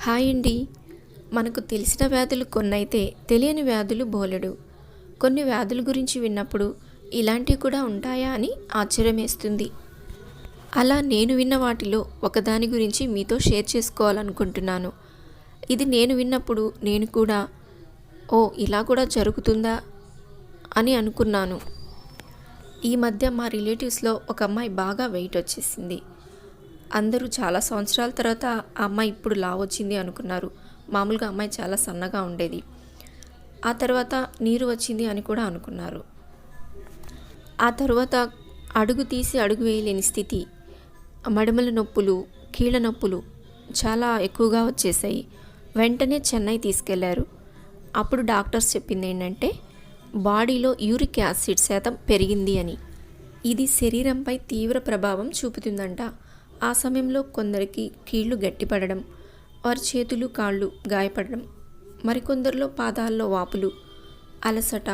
Hi అండి. మనకు తెలిసిన వ్యాధులు కొన్నైతే తెలియని వ్యాధులు బోలెడు. కొన్ని వ్యాధుల గురించి విన్నప్పుడు ఇలాంటివి కూడా ఉంటాయా అని ఆశ్చర్యమేస్తుంది. అలా నేను విన్న వాటిలో ఒకదాని గురించి మీతో షేర్ చేసుకోవాలనుకుంటున్నాను. ఇది నేను విన్నప్పుడు నేను కూడా ఓ ఇలా కూడా జరుగుతుందా అని అనుకున్నాను. ఈ మధ్య మా రిలేటివ్స్లో ఒక అమ్మాయి బాగా వెయిట్ వచ్చేసింది. అందరూ చాలా సంవత్సరాల తర్వాత ఆ అమ్మాయి ఇప్పుడు లా వచ్చింది అనుకున్నారు. మామూలుగా అమ్మాయి చాలా సన్నగా ఉండేది. ఆ తర్వాత నీరు వచ్చింది అని కూడా అనుకున్నారు. ఆ తర్వాత అడుగు తీసి అడుగు వేయలేని స్థితి మడమల నొప్పులు కీళ్ళ నొప్పులు చాలా ఎక్కువగా వచ్చేసాయి వెంటనే చెన్నై తీసుకెళ్ళారు. అప్పుడు డాక్టర్స్ చెప్పింది ఏంటంటే బాడీలో యూరిక్ యాసిడ్ శాతం పెరిగింది అని. ఇది శరీరంపై తీవ్ర ప్రభావం చూపుతుందంట. ఆ సమయంలో కొందరికి కీళ్ళు గట్టిపడడం వారి చేతులు కాళ్ళు గాయపడడం మరికొందరిలో పాదాల్లో వాపులు అలసట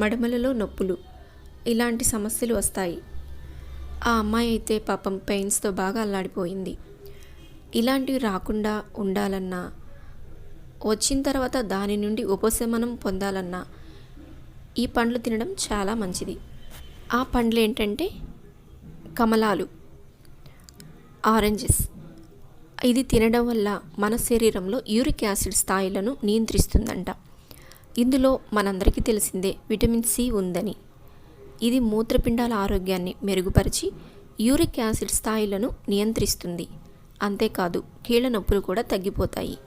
మడమలలో నొప్పులు ఇలాంటి సమస్యలు వస్తాయి. ఆ అమ్మాయి అయితే పాపం పెయిన్స్తో బాగా అల్లాడిపోయింది. ఇలాంటివి రాకుండా ఉండాలన్నా వచ్చిన తర్వాత దాని నుండి ఉపశమనం పొందాలన్నా ఈ పండ్లు తినడం చాలా మంచిది. ఆ పండ్లు ఏంటంటే కమలాలు. ఆరెంజెస్. ఇది తినడం వల్ల మన శరీరంలో యూరిక్ యాసిడ్ స్థాయిలను నియంత్రిస్తుందంట. ఇందులో మనందరికీ తెలిసిందే విటమిన్ సి ఉందని. ఇది మూత్రపిండాల ఆరోగ్యాన్ని మెరుగుపరిచి యూరిక్ యాసిడ్ స్థాయిలను నియంత్రిస్తుంది. అంతేకాదు కీళ్ళ నొప్పులు కూడా తగ్గిపోతాయి.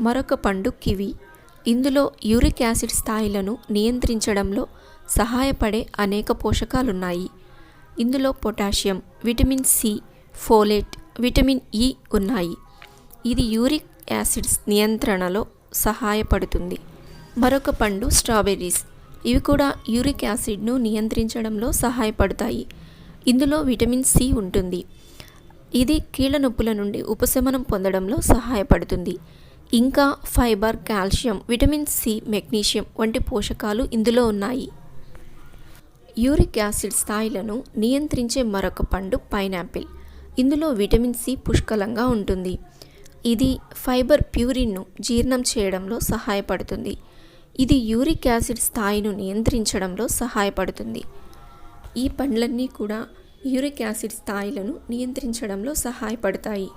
మరొక పండు కివి. ఇందులో యూరిక్ యాసిడ్ స్థాయిలను నియంత్రించడంలో సహాయపడే అనేక పోషకాలున్నాయి. ఇందులో potassium vitamin C folate vitamin E ఉన్నాయి. ఇది యూరిక్ యాసిడ్స్ నియంత్రణలో సహాయపడుతుంది. మరొక పండు స్ట్రాబెర్రీస్. ఇవి కూడా యూరిక్ యాసిడ్ను నియంత్రించడంలో సహాయపడతాయి. ఇందులో విటమిన్ సి ఉంటుంది. ఇది కీళ్ళ నొప్పుల నుండి ఉపశమనం పొందడంలో సహాయపడుతుంది. ఇంకా fibre calcium vitamin C magnesium వంటి పోషకాలు ఇందులో ఉన్నాయి. యూరిక్ యాసిడ్ స్థాయిలను నియంత్రించే మరొక పండు పైనాపిల్. ఇందులో విటమిన్ సి పుష్కలంగా ఉంటుంది. ఇది ఫైబర్ ప్యూరిన్ను జీర్ణం చేయడంలో సహాయపడుతుంది. ఇది యూరిక్ యాసిడ్ స్థాయిను నియంత్రించడంలో సహాయపడుతుంది. ఈ పండ్లన్నీ కూడా యూరిక్ యాసిడ్ స్థాయిలను నియంత్రించడంలో సహాయపడతాయి.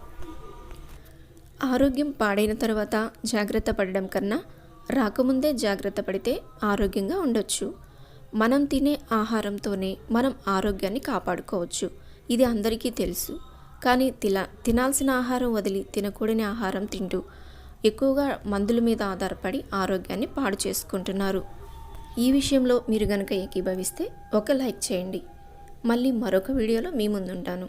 ఆరోగ్యం పాడైన తర్వాత జాగ్రత్త పడడం కన్నా రాకముందే జాగ్రత్త పడితే ఆరోగ్యంగా ఉండొచ్చు. మనం తినే ఆహారంతోనే మనం ఆరోగ్యాన్ని కాపాడుకోవచ్చు. ఇది అందరికీ తెలుసు. కానీ తిలా తినాల్సిన ఆహారం వదిలి తినకూడని ఆహారం తింటూ ఎక్కువగా మందుల మీద ఆధారపడి ఆరోగ్యాన్ని పాడు చేసుకుంటున్నారు. ఈ విషయంలో మీరు గనక ఏకీభవిస్తే ఒక లైక్ చేయండి. మళ్ళీ మరొక వీడియోలో మీ ముందుంటాను.